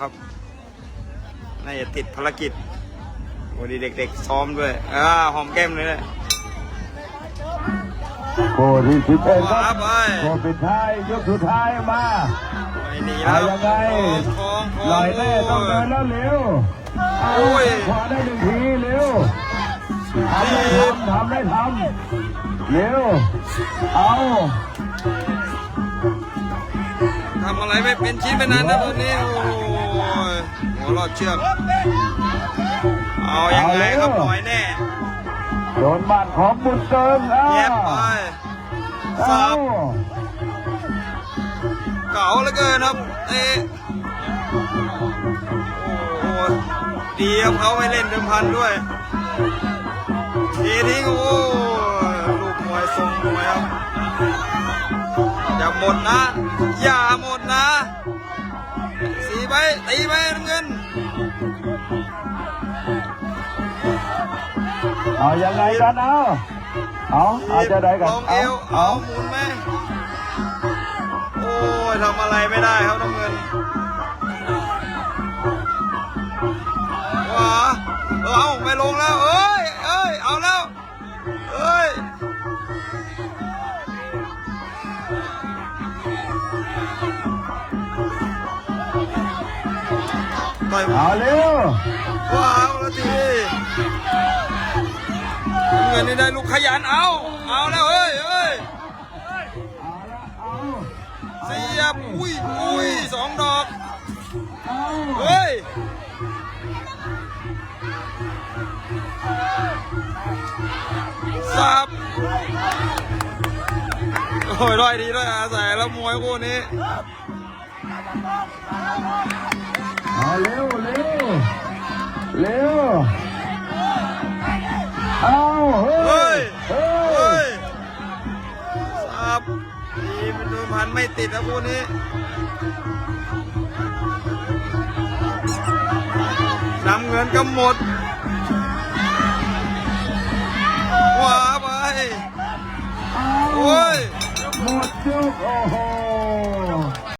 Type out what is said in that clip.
ครับน่าจะติดภารกิจวันนี้เด็กๆซ้อมด้วยอ่าหอมแก้มเลยนะโคที่สิบเอ็ดคขวารับไปโคปิดท้ายยกสุดท้ายมาไม่หนีเอาแล้วยังไงคองคองลอยแน่ต้องเดินแล้วเร็วเอาโอ้ยขวาได้หนึ่งทีเร็วทำได้ทำทำได้ทำเร็วเอาทำอะไรไม่เป็นชิ้นเป็นนั้นนะตอนนี้ โอ้ยหัวรอดเชือก เอายังไงครับหน่อยแน่ โดนบ้านของบุญเติมอะเย็บไปเอาสับเก๋าเหลือเกินครับเตะโอ้ยดีครับเขาไม่เล่นเดิมพันด้วยทีทิ้งโอ้ยลูกมวยทรงมวยครับอย่าหมดนะ อย่าหมดนะ สีไปตีไปน้ำเงิน เอายังไงกันเอาเอาเอาจะได้กันลองเอวเอาหมุนไหมโอ้ยทำอะไรไม่ได้ครับน้ำเงิน ต่อยเอาเร็วว้าวแล้วทีน้ำเงินนี่ได้ลูกขยันเอาเอาแล้วเฮ้ยเฮ้ยเอาละเอาเสียบอุ้ยอุ้ยสองดอกเอาเฮ้ยสับโอ้ยร้อยดีด้วยอาศัยแล้วมวยคู่นี้ เอาเฮ้ยเฮ้ยยสับทีมนุพันไม่ติดนะคู่นี้น้ำเงินก็หมดขว้าไปเฮ้ยหมดยกโอ้โห